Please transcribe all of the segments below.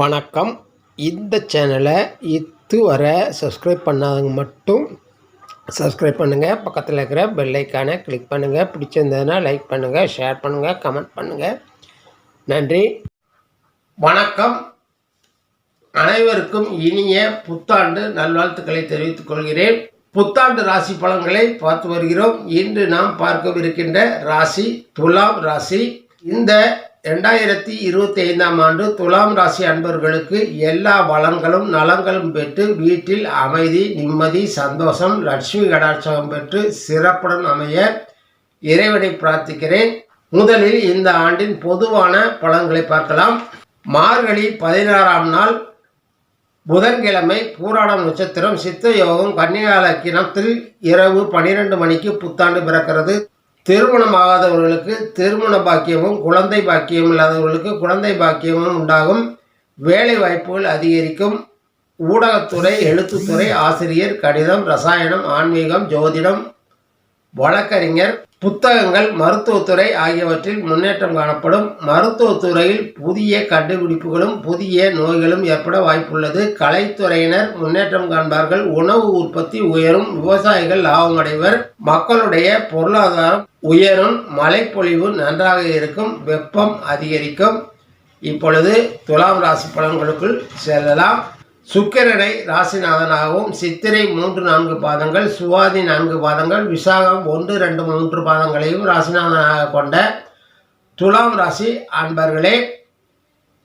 வணக்கம். இந்த சேனலை இதுவரை சப்ஸ்கிரைப் பண்ணாதவங்க மட்டும் சப்ஸ்கிரைப் பண்ணுங்கள் பக்கத்தில் இருக்கிற பெல்லைக்கான கிளிக் பண்ணுங்கள் பிடிச்சிருந்ததுன்னா லைக் பண்ணுங்கள் ஷேர் பண்ணுங்கள் கமெண்ட் பண்ணுங்கள் நன்றி. வணக்கம். அனைவருக்கும் இனிய புத்தாண்டு நல்வாழ்த்துக்களை தெரிவித்துக் கொள்கிறேன். புத்தாண்டு ராசி பலன்களை பார்த்து வருகிறோம். இன்று நாம் பார்க்கவிருக்கின்ற ராசி துலாம் ராசி. இந்த ரெண்டாயிரத்தி இருபத்தி ஐந்தாம் ஆண்டு துலாம் ராசி அன்பர்களுக்கு எல்லா வளங்களும் நலங்களும் பெற்று வீட்டில் அமைதி நிம்மதி சந்தோஷம் லட்சுமி கடாட்சகம் பெற்று சிறப்புடன் அமைய இறைவனை பிரார்த்திக்கிறேன். முதலில் இந்த ஆண்டின் பொதுவான பலன்களை பார்க்கலாம். மார்கழி பதினாறாம் நாள் புதன்கிழமை பூராடம் நட்சத்திரம் சித்த யோகம் கன்னிகாலக்கிணத்தில் இரவு பன்னிரெண்டு மணிக்கு புத்தாண்டு பிறக்கிறது. திருமணமாகாதவர்களுக்கு திருமண பாக்கியமும் குழந்தை பாக்கியம் இல்லாதவர்களுக்கு குழந்தை பாக்கியமும் உண்டாகும். வேலை வாய்ப்புகள் அதிகரிக்கும். ஊடகத்துறை எழுத்துத்துறை ஆசிரியர் கடிதம் ரசாயனம் ஆன்மீகம் ஜோதிடம் வழக்கறிஞர் புத்தகங்கள் மருத்துவத்துறை ஆகியவற்றில் முன்னேற்றம் காணப்படும். மருத்துவத்துறையில் புதிய கண்டுபிடிப்புகளும் புதிய நோய்களும் ஏற்பட வாய்ப்புள்ளது. கலைத்துறையினர் முன்னேற்றம் காண்பார்கள். உணவு உற்பத்தி உயரும். விவசாயிகள் லாபம் அடைவர். மக்களுடைய பொருளாதாரம் உயரும். மழைப்பொழிவு நன்றாக இருக்கும். வெப்பம் அதிகரிக்கும். இப்பொழுது துலாம் ராசி பலன்களுக்குள் செல்லலாம். சுக்கிரனை ராசிநாதனாகவும் சித்திரை மூன்று நான்கு பாதங்கள் சுவாதி நான்கு பாதங்கள் விசாகம் ஒன்று ரெண்டு மூன்று பாதங்களையும் ராசிநாதனாக கொண்ட துலாம் ராசி அன்பர்களே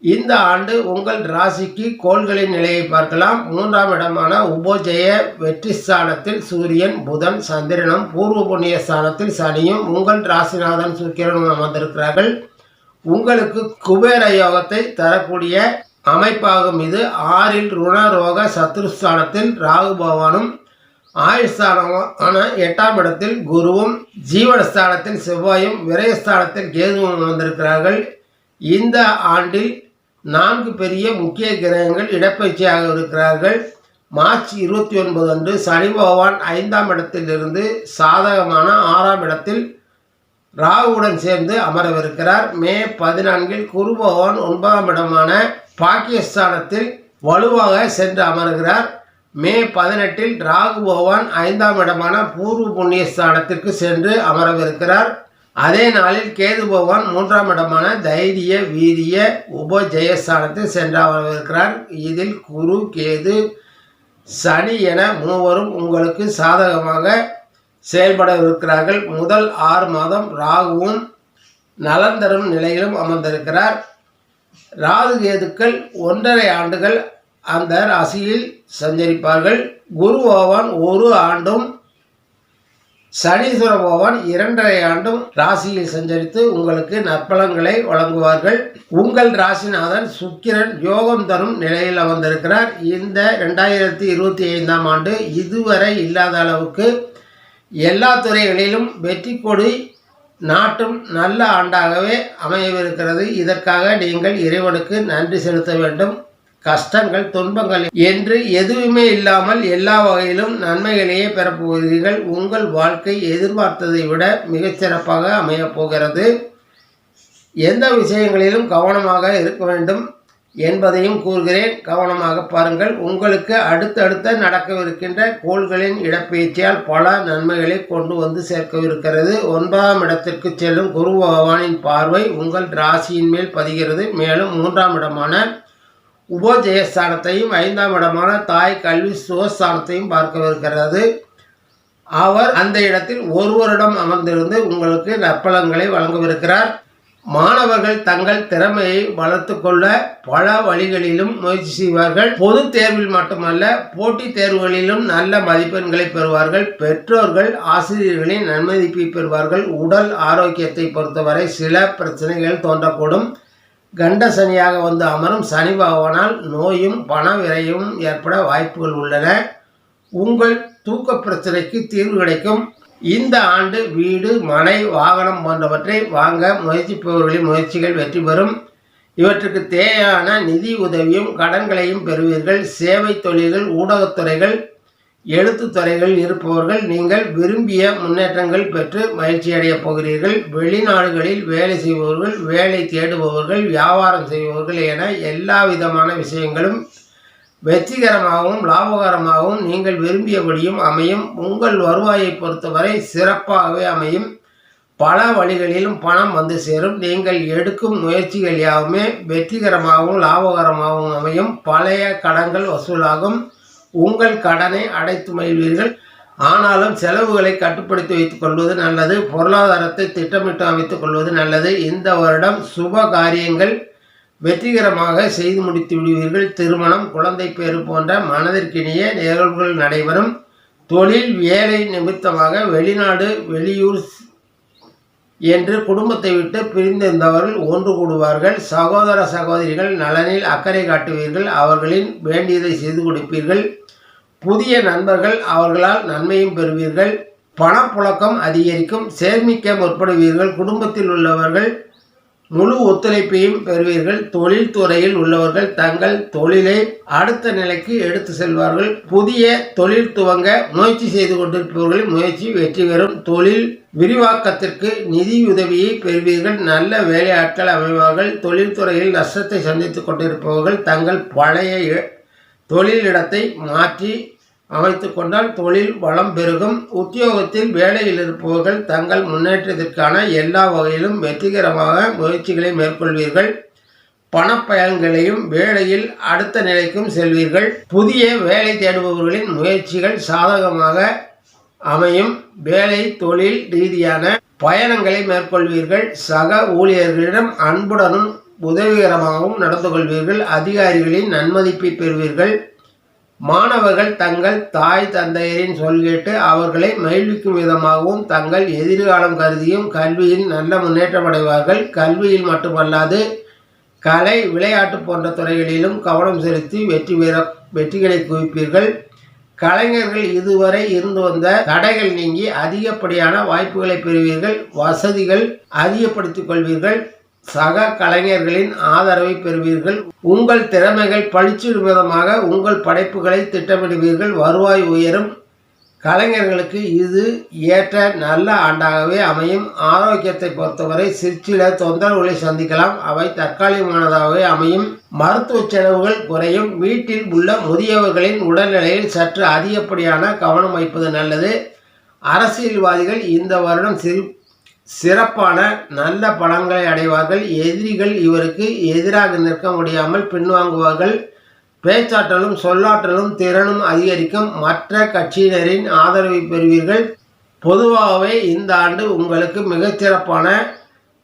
இந்த ஆண்டு உங்கள் ராசிக்கு கோள்களின் நிலையை பார்க்கலாம். மூன்றாம் இடமான உபோஜய வெற்றி ஸ்தானத்தில் சூரியன் புதன் சந்திரனும் பூர்வ புண்ணிய ஸ்தானத்தில் சனியும் உங்கள் ராசிநாதன் சுக்கிரனும் அமர்ந்திருக்கிறார்கள். உங்களுக்கு குபேர யோகத்தை தரக்கூடிய அமைப்பாகும். இது ஆறில் ருணரோக சத்ருஸ்தானத்தில் ராகு பகவானும் ஆயுஸ்தானமான எட்டாம் இடத்தில் குருவும் ஜீவனஸ்தானத்தில் செவ்வாயும் விரயஸ்தானத்தில் கேதுவும் வந்திருக்கிறார்கள் இந்த ஆண்டில் நான்கு பெரிய முக்கிய கிரகங்கள் இடப்பயிற்சியாக இருக்கிறார்கள். மார்ச் இருபத்தி ஒன்பது அன்று சனி பகவான் ஐந்தாம் இடத்திலிருந்து சாதகமான ஆறாம் இடத்தில் ராகுவுடன் சேர்ந்து அமரவிருக்கிறார். மே பதினான்கில் குரு பகவான் ஒன்பதாம் இடமான பாகிஸ்தானத்தில் வலுவாக சென்று அமர்கிறார். மே பதினெட்டில் ராகு பகவான் ஐந்தாம் இடமான பூர்வ புண்ணிய ஸ்தானத்திற்கு சென்று அமரவிருக்கிறார். அதே நாளில் கேது பகவான் மூன்றாம் இடமான தைரிய வீரிய உபஜெயஸ்தானத்தில் சென்று அமரவிருக்கிறார். இதில் குரு கேது சனி என மூவரும் உங்களுக்கு சாதகமாக செயல்பட இருக்கிறார்கள். முதல் ஆறு மாதம் ராகுவும் நலன் தரும் நிலையிலும் அமர்ந்திருக்கிறார். ராகு கேதுக்கள் ஒன்றரை ஆண்டுகள் அந்த ராசியில் சஞ்சரிப்பார்கள். குரு பகவான் ஒரு ஆண்டும் சனீஸ்வர பகவான் இரண்டரை ஆண்டும் ராசியில் சஞ்சரித்து உங்களுக்கு நற்பலன்களை வழங்குவார்கள். உங்கள் ராசிநாதன் சுக்கிரன் யோகம் தரும் நிலையில் அமர்ந்திருக்கிறார். இந்த ரெண்டாயிரத்தி இருபத்தி ஐந்தாம் ஆண்டு இதுவரை இல்லாத அளவுக்கு எல்லா துறைகளிலும் வெற்றி கொடி நாட்டும் நல்ல ஆண்டாகவே அமையவிருக்கிறது. இதற்காக நீங்கள் இறைவனுக்கு நன்றி செலுத்த வேண்டும். கஷ்டங்கள் துன்பங்கள் என்று எதுவுமே இல்லாமல் எல்லா வகையிலும் நன்மைகளையே பெறப்போகிறீர்கள். உங்கள் வாழ்க்கை எதிர்பார்த்ததை விட மிகச்சிறப்பாக அமையப் போகிறது. எந்த விஷயங்களிலும் கவனமாக இருக்க வேண்டும். என்பதையும் கூறுகிறேன். கவனமாக பாருங்கள். உங்களுக்கு அடுத்தடுத்த நடக்கவிருக்கின்ற கோள்களின் இடப்பெயர்ச்சியால் பல நன்மைகளை கொண்டு வந்து சேர்க்கவிருக்கிறது. ஒன்பதாம் இடத்திற்கு செல்லும் குரு பகவானின் பார்வை உங்கள் ராசியின் மேல் பதிகிறது. மேலும் மூன்றாம் இடமான உபஜயஸ்தானத்தையும் ஐந்தாம் இடமான தாய் கல்வி சுகஸ்தானத்தையும் பார்க்கவிருக்கிறது. அவர் அந்த இடத்தில் ஒருவரிடம் அமர்ந்திருந்து உங்களுக்கு நற்பலங்களை வழங்கவிருக்கிறார். மாணவர்கள் தங்கள் திறமையை வளர்த்து கொள்ள பல வழிகளிலும் முயற்சி செய்வார்கள். பொது தேர்வில் மட்டுமல்ல போட்டித் தேர்வுகளிலும் நல்ல மதிப்பெண்களை பெறுவார்கள். பெற்றோர்கள் ஆசிரியர்களின் நன்மதிப்பை பெறுவார்கள். உடல் ஆரோக்கியத்தை பொறுத்தவரை சில பிரச்சனைகள் தோன்றக்கூடும். கண்ட சனியாக வந்து அமரும் சனி பகவானால் நோயும் பண விரையும் ஏற்பட வாய்ப்புகள் உள்ளன. உங்கள் தூக்க பிரச்சனைக்கு தீர்வு கிடைக்கும். இந்த ஆண்டு வீடு மனை வாகனம் போன்றவற்றை வாங்க முயற்சிப்பவர்களின் முயற்சிகள் வெற்றி பெறும். இவற்றுக்கு தேவையான நிதி உதவியும் கடன்களையும் பெறுவீர்கள். சேவை தொழில்கள் ஊடகத்துறைகள் எழுத்துத்துறைகள் இருப்பவர்கள் நீங்கள் விரும்பிய முன்னேற்றங்கள் பெற்று மகிழ்ச்சியடையப் போகிறீர்கள். வெளிநாடுகளில் வேலை செய்பவர்கள் வேலை தேடுபவர்கள் வியாபாரம் செய்பவர்கள் என எல்லா விதமான விஷயங்களும் வெற்றிகரமாகவும் லாபகரமாகவும் நீங்கள் விரும்பியபடியும் அமையும். உங்கள் வருவாயை பொறுத்தவரை சிறப்பாகவே அமையும். பல வழிகளிலும் பணம் வந்து சேரும். நீங்கள் எடுக்கும் முயற்சிகள் யாவுமே வெற்றிகரமாகவும் லாபகரமாகவும் அமையும். பழைய கடன்கள் வசூலாகும். உங்கள் கடனை அடைத்து மகிழ்வீர்கள். ஆனாலும் செலவுகளை கட்டுப்படுத்தி வைத்துக் கொள்வது நல்லது. பொருளாதாரத்தை திட்டமிட்டு அமைத்துக் கொள்வது நல்லது. இந்த வருடம் சுப காரியங்கள் வெற்றிகரமாக செய்து முடித்து விடுவீர்கள். திருமணம் குழந்தை பேறு போன்ற மனதிற்கினிய நிகழ்வுகள் நடைபெறும். தொழில் வேலை நிமித்தமாக வெளிநாடு வெளியூர் என்று குடும்பத்தை விட்டு பிரிந்திருந்தவர்கள் ஒன்று கூடுவார்கள். சகோதர சகோதரிகள் நலனில் அக்கறை காட்டுவீர்கள். அவர்களின் வேண்டியதை செய்து கொடுப்பீர்கள். புதிய நண்பர்கள் அவர்களால் நன்மையும் பெறுவீர்கள். பணப்புழக்கம் அதிகரிக்கும். சேமிக்க முற்படுவீர்கள். குடும்பத்தில் உள்ளவர்கள் முழு ஒத்துழைப்பையும் பெறுவீர்கள். தொழில் துறையில் உள்ளவர்கள் தங்கள் தொழிலை அடுத்த நிலைக்கு எடுத்து செல்வார்கள். புதிய தொழில் துவங்க முயற்சி செய்து கொண்டிருப்பவர்களின் முயற்சி வெற்றி பெறும். தொழில் விரிவாக்கத்திற்கு நிதி உதவியை பெறுவீர்கள். நல்ல வேலையாட்கள் அமைவார்கள். தொழில்துறையில் நஷ்டத்தை சந்தித்துக் கொண்டிருப்பவர்கள் தங்கள் பழைய தொழிலிடத்தை மாற்றி அமைத்து கொண்டால் தொழில் வளம் பெருகும். உத்தியோகத்தில் வேலையில் இருப்பவர்கள் தங்கள் முன்னேற்றத்திற்கான எல்லா வகையிலும் வெற்றிகரமாக முயற்சிகளை மேற்கொள்வீர்கள். பணப்பயன்களையும் வேலையில் அடுத்த நிலைக்கும் செல்வீர்கள். புதிய வேலை தேடுபவர்களின் முயற்சிகள் சாதகமாக அமையும். வேலை தொழில் ரீதியான பயணங்களை மேற்கொள்வீர்கள். சக ஊழியர்களிடம் அன்புடனும் உதவிகரமாகவும் நடந்து கொள்வீர்கள். அதிகாரிகளின் நன்மதிப்பை பெறுவீர்கள். மாணவர்கள் தங்கள் தாய் தந்தையரின் சொல் கேட்டு அவர்களை மகிழ்விக்கும் விதமாகவும் தங்கள் எதிர்காலம் கருதியும் கல்வியில் நல்ல முன்னேற்றம் அடைவார்கள். கல்வியில் மட்டுமல்லாது கலை விளையாட்டு போன்ற துறைகளிலும் கவனம் செலுத்தி வெற்றி பெற வெற்றிகளை குவிப்பீர்கள். கலைஞர்கள் இதுவரை இருந்து வந்த தடைகள் நீங்கி அதிகப்படியான வாய்ப்புகளை பெறுவீர்கள். வசதிகள் அதிகப்படுத்திக் கொள்வீர்கள். சக கலைஞர்களின் ஆதரவை பெறுவீர்கள். உங்கள் திறமைகள் பழிச்சிடும் விதமாக உங்கள் படைப்புகளை திட்டமிடுவீர்கள். வருவாய் உயரும். கலைஞர்களுக்கு இது ஏற்ற நல்ல ஆண்டாகவே அமையும். ஆரோக்கியத்தை பொறுத்தவரை சிற்சில தொந்தரவுகளை சந்திக்கலாம். அவை தற்காலிகமானதாகவே அமையும். மருத்துவ செலவுகள் குறையும். வீட்டில் உள்ள முதியவர்களின் உடல்நிலையில் சற்று அதிகப்படியான கவனம் வைப்பது நல்லது. அரசியல்வாதிகள் இந்த வருடம் சிறு சிறப்பான நல்ல பலன்களை அடைவார்கள். எதிரிகள் இவருக்கு எதிராக நிற்க முடியாமல் பின்வாங்குவார்கள். பேச்சாற்றலும் சொல்லாற்றலும் திறனும் அதிகரிக்கும். மற்ற கட்சியினரின் ஆதரவை பெறுவீர்கள். பொதுவாகவே இந்த ஆண்டு உங்களுக்கு மிகச்சிறப்பான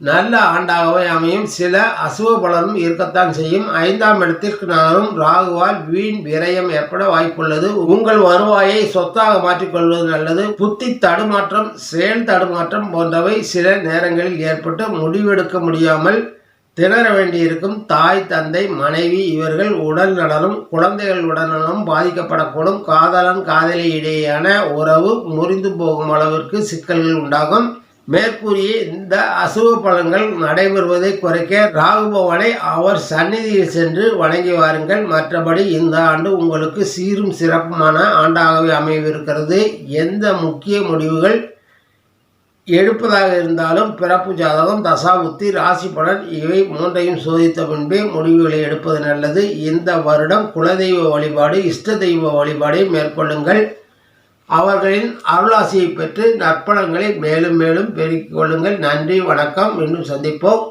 நல்ல ஆண்டாகவே அமையும். சில அசுவ பலனும் இருக்கத்தான் செய்யும். ஐந்தாம் இடத்திற்கு நானும் ராகுவால் வீண் விரயம் ஏற்பட வாய்ப்புள்ளது. உங்கள் வருவாயை சொத்தாக மாற்றிக்கொள்வது நல்லது. புத்தி தடுமாற்றம் செயல் தடுமாற்றம் போன்றவை சில நேரங்களில் ஏற்பட்டு முடிவெடுக்க முடியாமல் திணற வேண்டியிருக்கும். தாய் தந்தை மனைவி இவர்கள் உடல் நலனும் குழந்தைகள் உடல்நலனும் பாதிக்கப்படக்கூடும். காதலன் காதலி இடையேயான உறவு முறிந்து போகும் அளவிற்கு சிக்கல்கள் உண்டாகும். மேற்கூறிய இந்த அசுவ பலன்கள் நடைபெறுவதை குறைக்க ராகுபவனை அவர் சந்நிதியில் சென்று வணங்கி வாருங்கள். மற்றபடி இந்த ஆண்டு உங்களுக்கு சீரும் சிறப்புமான ஆண்டாகவே அமைவிருக்கிறது எந்த முக்கிய முடிவுகள் எடுப்பதாக இருந்தாலும் பிறப்பு ஜாதகம் தசாபுத்தி ராசி பலன் இவை மூன்றையும் சோதித்த பின்பே முடிவுகளை எடுப்பது நல்லது. இந்த வருடம் குலதெய்வ வழிபாடு இஷ்ட தெய்வ வழிபாடை மேற்கொள்ளுங்கள். அவர்களின் அருளாசியை பெற்று நற்பணங்களை மேலும் மேலும் பெருக்கிக் கொள்ளுங்கள். நன்றி வணக்கம். இன்னும் சந்திப்போம்.